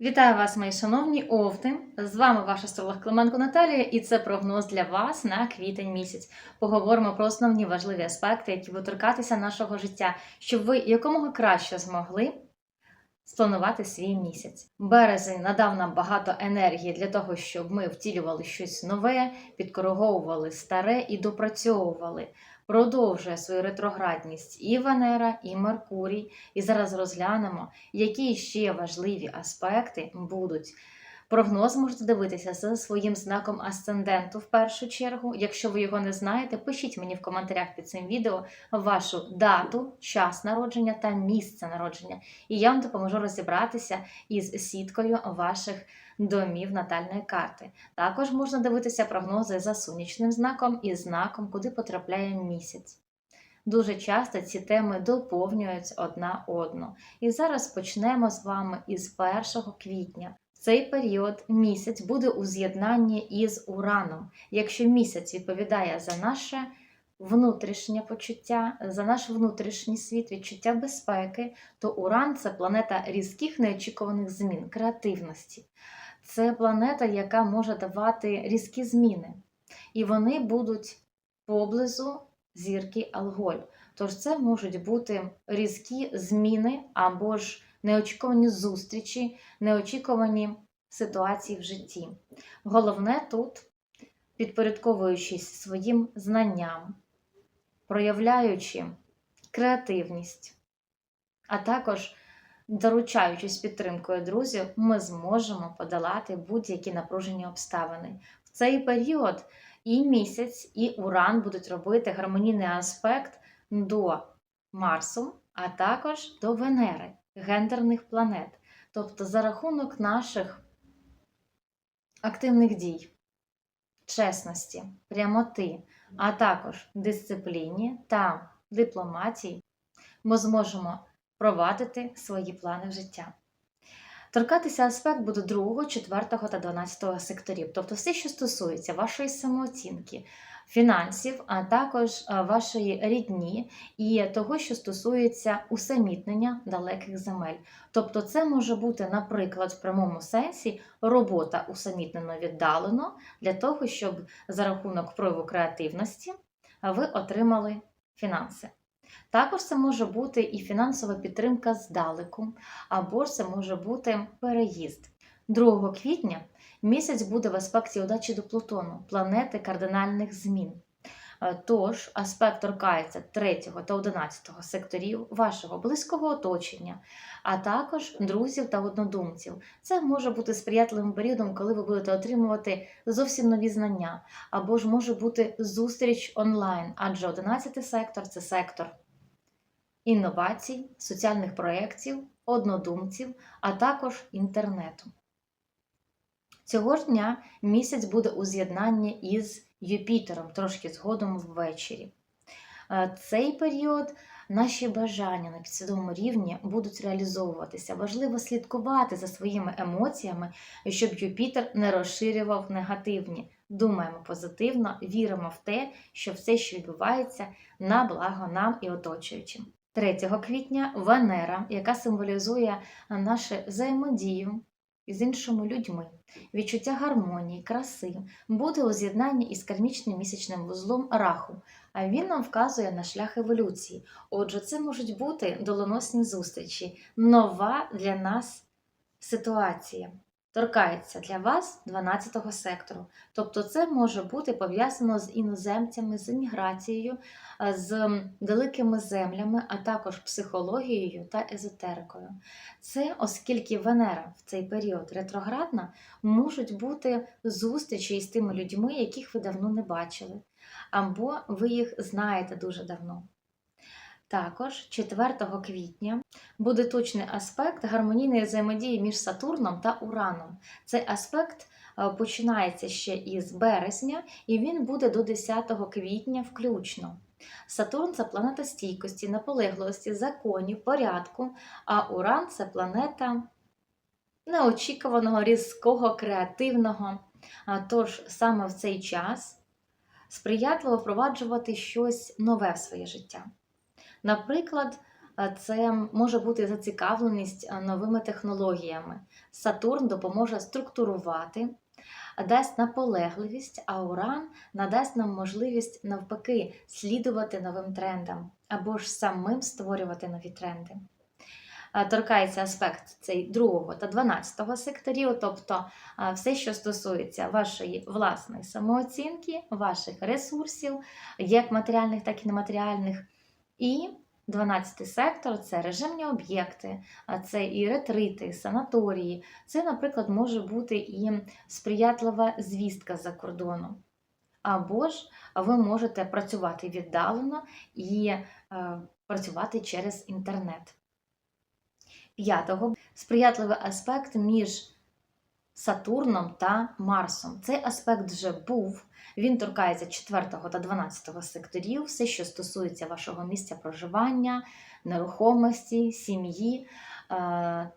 Вітаю вас, мої шановні овти! З вами ваша астролог Клименко Наталія, і це прогноз для вас на квітень місяць. Поговоримо про основні важливі аспекти, які будуть торкатися нашого життя, щоб ви якомога краще змогли спланувати свій місяць. Березень надав нам багато енергії для того, щоб ми втілювали щось нове, підкориговували старе і допрацьовували. Продовжує свою ретроградність і Венера, і Меркурій. І зараз розглянемо, які ще важливі аспекти будуть. Прогноз можете дивитися за своїм знаком асценденту в першу чергу. Якщо ви його не знаєте, пишіть мені в коментарях під цим відео вашу дату, час народження та місце народження. І я вам допоможу розібратися із сіткою ваших домів натальної карти. Також можна дивитися прогнози за сонячним знаком і знаком, куди потрапляє місяць. Дуже часто ці теми доповнюють одна одну. І зараз почнемо з вами із 1 квітня. Цей період місяць буде у з'єднанні із Ураном. Якщо місяць відповідає за наше внутрішнє почуття, за наш внутрішній світ, відчуття безпеки, то Уран це планета різких неочікуваних змін, креативності. Це планета, яка може давати різкі зміни. І вони будуть поблизу зірки Алголь. Тож це можуть бути різкі зміни або ж неочікувані зустрічі, неочікувані ситуації в житті. Головне тут, підпорядковуючись своїм знанням, проявляючи креативність, а також доручаючись підтримкою друзів, ми зможемо подолати будь-які напружені обставини. В цей період і місяць, і Уран будуть робити гармонійний аспект до Марсу, а також до Венери, гендерних планет. Тобто, за рахунок наших активних дій, чесності, прямоти, а також дисципліні та дипломатії, ми зможемо провадити свої плани в життя. Торкатися аспект буде 2, 4 та 12 секторів, тобто все, що стосується вашої самооцінки, фінансів, а також е, вашої рідні і того, що стосується усамітнення далеких земель. Тобто, це може бути, наприклад, в прямому сенсі робота усамітнено віддалено для того, щоб за рахунок прояву креативності ви отримали фінанси. Також це може бути і фінансова підтримка здалеку, або ж це може бути переїзд. 2 квітня місяць буде в аспекті удачі до Плутону, планети кардинальних змін. Е, Тож аспект торкається 3 та 11 секторів вашого близького оточення, а також друзів та однодумців. Це може бути сприятливим періодом, коли ви будете отримувати зовсім нові знання, або ж може бути зустріч онлайн, адже 11 сектор це сектор інновацій, соціальних проєктів, однодумців, а також інтернету. Цього ж дня місяць буде у з'єднанні із Юпітером, трошки згодом ввечері. Е, Цей період наші бажання на підсвідомому рівні будуть реалізовуватися. Важливо слідкувати за своїми емоціями, щоб Юпітер не розширював негативні. Думаємо позитивно, віримо в те, що все, що відбувається, на благо нам і оточуючим. 3 квітня Венера, яка символізує нашу взаємодію з іншими людьми, відчуття гармонії, краси, буде у з'єднанні із кармічним місячним вузлом раху, а він нам вказує на шлях еволюції. Отже, це можуть бути долоносні зустрічі, нова для нас ситуація. Торкається для вас 12 сектору. Тобто це може бути пов'язано з іноземцями, з імміграцією, з великими землями, а також психологією та езотерикою. Це, оскільки Венера в цей період ретроградна, можуть бути зустрічі із тими людьми, яких ви давно не бачили, або ви їх знаєте дуже давно. Також 4 квітня буде точний аспект гармонійної взаємодії між Сатурном та Ураном. Цей аспект е, починається ще із березня, і він буде до 10 квітня включно. Сатурн це планета стійкості, наполегливості, законів, порядку, а Уран це планета неочікуваного, різкого, креативного. Тож саме в цей час сприятливо впроваджувати щось нове в своє життя. Наприклад, це може бути зацікавленість новими технологіями. Сатурн допоможе структурувати, дасть наполегливість, а Уран надасть нам можливість навпаки слідувати новим трендам або ж самим створювати нові тренди. Торкається аспект цей другого та 12 секторів, тобто все, що стосується вашої власної самооцінки, ваших ресурсів, як матеріальних, так і нематеріальних. І 12 сектор це режимні об'єкти, це і ретрити, санаторії. Це, наприклад, може бути і сприятлива звістка з-за кордону. Або ж ви можете працювати віддалено і е, працювати через інтернет. П'ятого сприятливий аспект між Сатурном та Марсом. Цей аспект вже був. Він торкається 4 та 12 секторів, все, що стосується вашого місця проживання, нерухомості, сім'ї, е,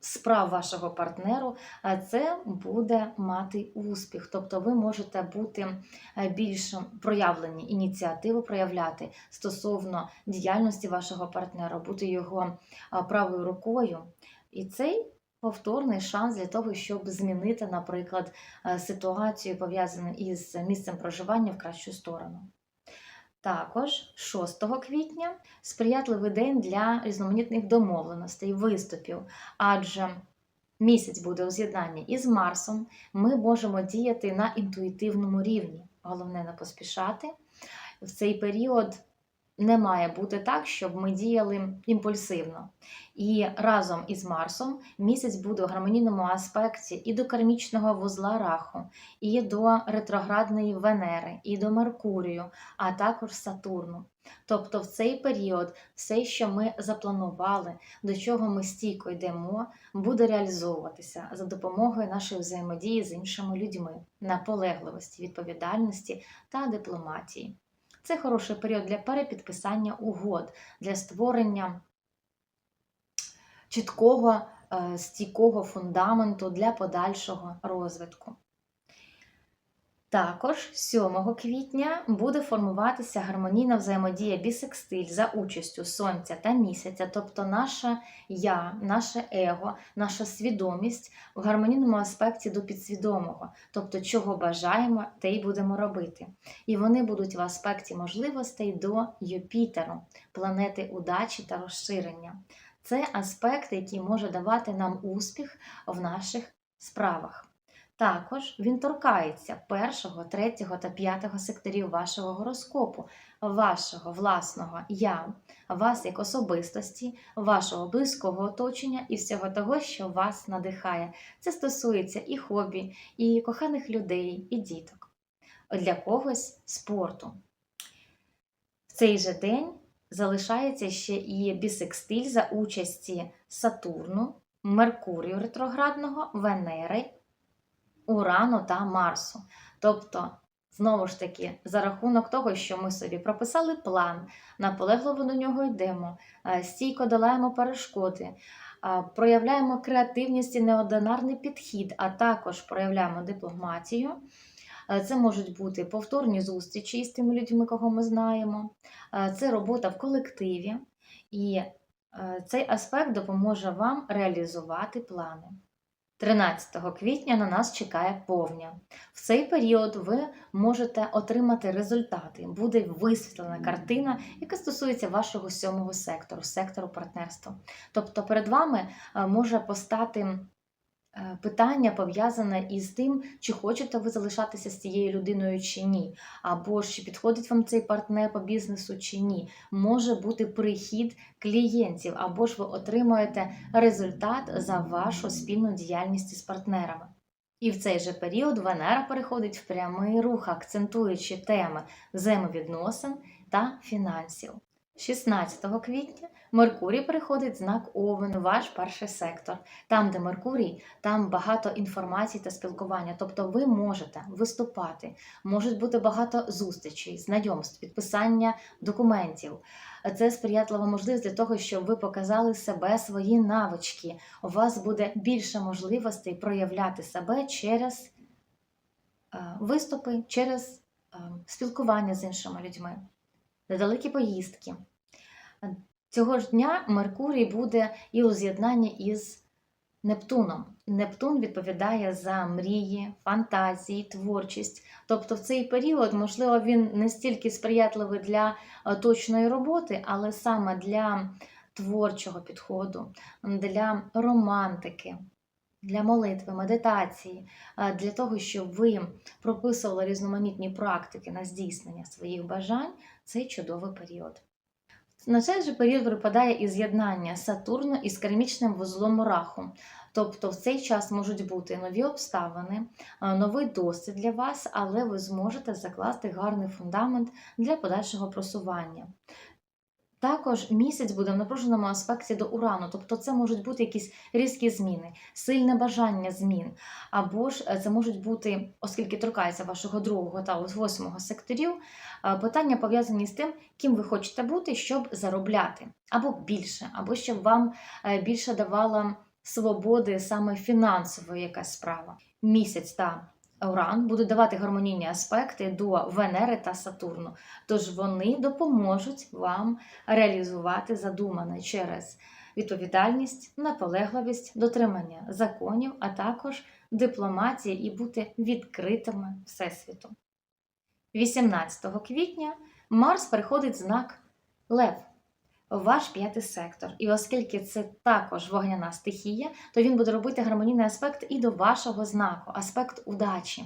справ вашого партнеру, е, це буде мати успіх. Тобто ви можете бути е, більш проявлені, ініціативу проявляти стосовно діяльності вашого партнера, бути його правою рукою. І цей повторний шанс для того, щоб змінити, наприклад, е, ситуацію, пов'язану із місцем проживання в кращу сторону. Також 6 квітня сприятливий день для різноманітних домовленостей, виступів, адже місяць буде у з'єднанні із Марсом, ми можемо діяти на інтуїтивному рівні. Головне не поспішати. В цей період не має бути так, щоб ми діяли імпульсивно. І разом із Марсом місяць буде у гармонійному аспекті і до кармічного вузла Раху, і до ретроградної Венери, і до Меркурію, а також Сатурну. Тобто в цей період все, що ми запланували, до чого ми стійко йдемо, буде реалізовуватися за допомогою нашої взаємодії з іншими людьми, наполегливості, відповідальності та дипломатії. Це хороший період для перепідписання угод, для створення чіткого, е, стійкого фундаменту для подальшого розвитку. Також 7 квітня буде формуватися гармонійна взаємодія бісекстиль за участю Сонця та місяця, тобто наше я, наше его, наша свідомість в гармонійному аспекті до підсвідомого, тобто чого бажаємо, те й будемо робити. І вони будуть в аспекті можливостей до Юпітеру, планети удачі та розширення. Це аспект, який може давати нам успіх в наших справах. Також він торкається першого, третього та п'ятого секторів вашого гороскопу, вашого власного я, вас як особистості, вашого близького оточення і всього того, що вас надихає. Це стосується і хобі, і коханих людей, і діток. Для когось спорту. В цей же день залишається ще і бісекстиль за участі Сатурну, Меркурію ретроградного, Венери. Урану та Марсу. Тобто, знову ж таки, за рахунок того, що ми собі прописали план, наполегливо до нього йдемо, е, стійко долаємо перешкоди, е, проявляємо креативність і неординарний підхід, а також проявляємо дипломатію. Е, Це можуть бути повторні зустрічі з тими людьми, кого ми знаємо, це робота в колективі, і цей аспект допоможе вам реалізувати плани. 13 квітня на нас чекає повня. В цей період ви можете отримати результати. Буде висвітлена картина, яка стосується вашого сьомого сектору, сектору партнерства. Тобто перед вами е, може постати питання пов'язане із тим, чи хочете ви залишатися з цією людиною чи ні, або ж чи підходить вам цей партнер по бізнесу чи ні. Може бути прихід клієнтів, або ж ви отримуєте результат за вашу спільну діяльність із партнерами. І в цей же період Венера переходить в прямий рух, акцентуючи теми взаємовідносин та фінансів. 16 квітня Меркурій переходить в знак Овен, ваш перший сектор. Там, де Меркурій, там багато інформації та спілкування. Тобто ви можете виступати, можуть бути багато зустрічей, знайомств, підписання документів. Це сприятлива можливість для того, щоб ви показали себе, свої навички. У вас буде більше можливостей проявляти себе через е, виступи, через е, спілкування з іншими людьми, недалекі поїздки. Цього ж дня Меркурій буде і у з'єднанні із Нептуном. Нептун відповідає за мрії, фантазії, творчість. Тобто в цей період, можливо, він не стільки сприятливий для е, точної роботи, але саме для творчого підходу, для романтики, для молитви, медитації, е, для того, щоб ви прописували різноманітні практики на здійснення своїх бажань, це чудовий період. На цей же період припадає і з'єднання Сатурну із кармічним вузлом Раху. Тобто в цей час можуть бути нові обставини, е, новий досвід для вас, але ви зможете закласти гарний фундамент для подальшого просування. Також місяць буде в напруженому аспекті до урану, тобто це можуть бути якісь різкі зміни, сильне бажання змін, або ж е, це можуть бути, оскільки торкається вашого другого та восьмого секторів, е, питання пов'язані з тим, ким ви хочете бути, щоб заробляти, або більше, або щоб вам е, більше давала свободи саме фінансової якась справа. Місяць та Уран будуть давати гармонійні аспекти до Венери та Сатурну, тож вони допоможуть вам реалізувати задумане через відповідальність, наполегливість, дотримання законів, а також дипломатії і бути відкритими всесвіту. 18 квітня Марс переходить знак Лев. Ваш п'ятий сектор, і оскільки це також вогняна стихія, то він буде робити гармонійний аспект і до вашого знаку, аспект удачі.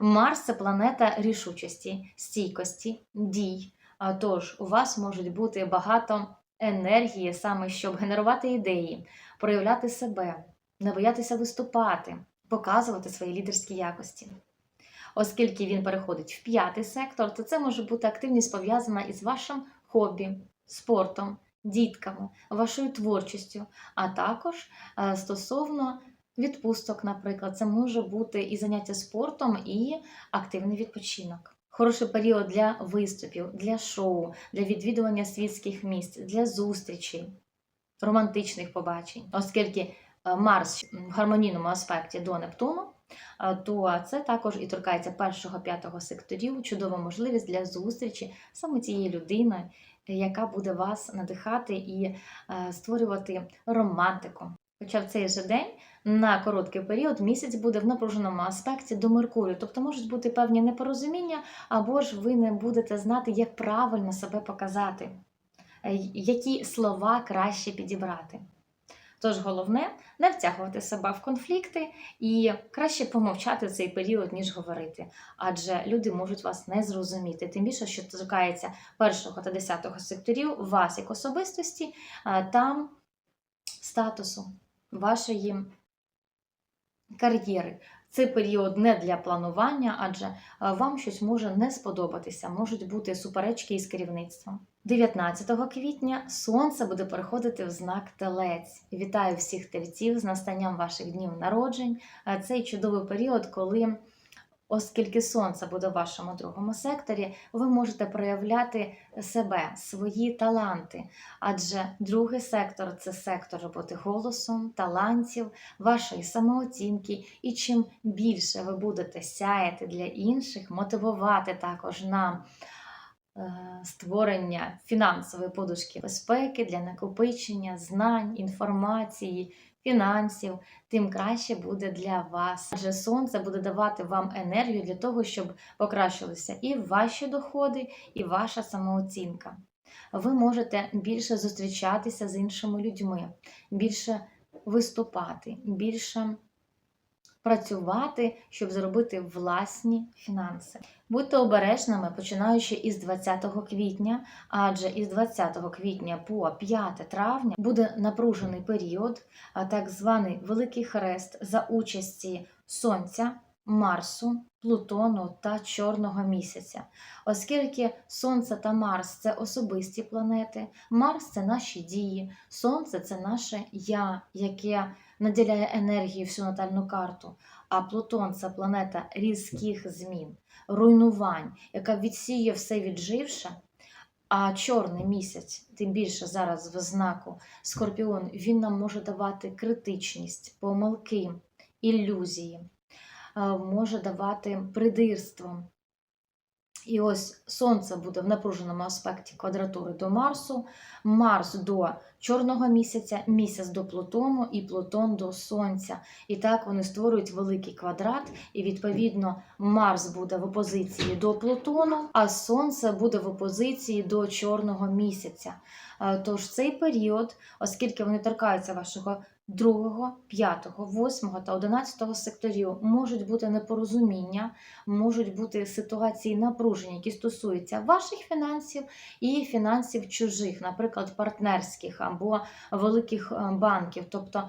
Марс це планета рішучості, стійкості, дій. Тож у вас можуть бути багато енергії, саме щоб генерувати ідеї, проявляти себе, не боятися виступати, показувати свої лідерські якості. Оскільки він переходить в п'ятий сектор, то це може бути активність пов'язана із вашим хобі, спортом, дітками, вашою творчістю, а також е, стосовно відпусток, наприклад, це може бути і заняття спортом, і активний відпочинок. Хороший період для виступів, для шоу, для відвідування світських місць, для зустрічей, романтичних побачень, оскільки е, Марс в гармонійному аспекті до Нептуну, е, то це також і торкається першого п'ятого секторів, чудова можливість для зустрічі саме цієї людини, яка буде вас надихати і е, створювати романтику. Хоча в цей же день на короткий період місяць буде в напруженому аспекті до Меркурію, тобто можуть бути певні непорозуміння, або ж ви не будете знати, як правильно себе показати, е, які слова краще підібрати. Тож головне не втягувати себе в конфлікти і краще помовчати цей період, ніж говорити. Адже люди можуть вас не зрозуміти. Тим більше, що торкається першого та десятого секторів, вас як особистості та статусу вашої кар'єри. Це період не для планування, адже вам щось може не сподобатися, можуть бути суперечки із керівництвом. 19 квітня сонце буде переходити в знак Телець. Вітаю всіх тельців з настанням ваших днів народжень. Цей чудовий період, коли, оскільки сонце буде в вашому другому секторі, ви можете проявляти себе, свої таланти. Адже другий сектор це сектор роботи голосом, талантів, вашої самооцінки. І чим більше ви будете сяяти для інших, мотивувати також на Е, створення фінансової подушки безпеки для накопичення знань, інформації, фінансів, тим краще буде для вас. Адже сонце буде давати вам енергію для того, щоб покращилися і ваші доходи, і ваша самооцінка. Ви можете більше зустрічатися з іншими людьми, більше виступати, більше працювати, щоб зробити власні фінанси. Будьте обережними, починаючи із 20 квітня, адже із 20 квітня по 5 травня буде напружений період, так званий Великий Хрест за участі Сонця. Марсу, Плутону та Чорного місяця, оскільки Сонце та Марс це особисті планети, Марс це наші дії, Сонце це наше Я, яке наділяє енергією всю натальну карту. А Плутон це планета різких змін, руйнувань, яка відсіє все відживше. А чорний місяць, тим більше зараз в знаку Скорпіон, він нам може давати критичність, помилки, ілюзії, може давати придирство, І ось Сонце буде в напруженому аспекті квадратури до Марсу, Марс до чорного місяця, місяць до Плутону і Плутон до Сонця. І так вони створюють великий квадрат, і відповідно Марс буде в опозиції до Плутону, а Сонце буде в опозиції до чорного місяця. Е, Тож цей період, оскільки вони торкаються вашого другого, п'ятого, восьмого та одинадцятого секторів, можуть бути непорозуміння, можуть бути ситуації напруження, які стосуються ваших фінансів і фінансів чужих, наприклад, партнерських або великих е, банків, тобто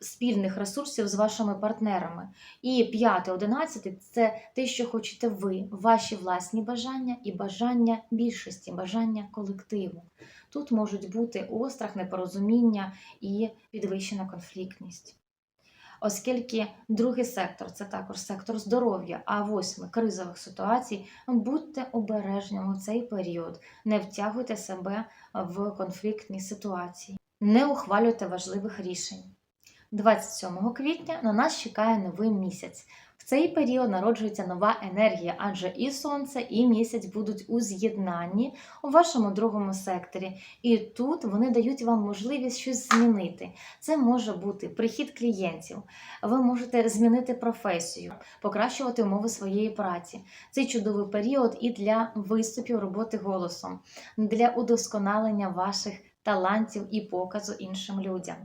спільних ресурсів з вашими партнерами. І п'яте, одинадцяте це те, що хочете ви, ваші власні бажання і бажання більшості, бажання колективу. Тут можуть бути острах, непорозуміння і підвищена конфліктність. Оскільки другий сектор це також сектор здоров'я, а восьмий кризових ситуацій, будьте обережними у цей період, не втягуйте себе в конфліктні ситуації, не ухвалюйте важливих рішень. 27 квітня на нас чекає новий місяць. В цей період народжується нова енергія, адже і сонце, і місяць будуть у з'єднанні у вашому другому секторі. І тут вони дають вам можливість щось змінити. Це може бути прихід клієнтів, ви можете змінити професію, покращувати умови своєї праці. Це чудовий період і для виступів роботи голосом, для удосконалення ваших талантів і показу іншим людям.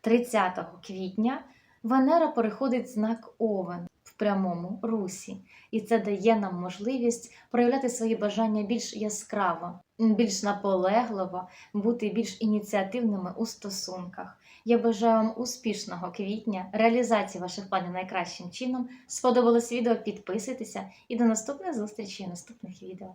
30 квітня Венера переходить знак Овен прямому русі, і це дає нам можливість проявляти свої бажання більш яскраво, більш наполегливо, бути більш ініціативними у стосунках. Я бажаю вам успішного квітня, реалізації ваших планів найкращим чином. Сподобалось відео? Підписуйтеся і до наступних зустрічей наступних відео.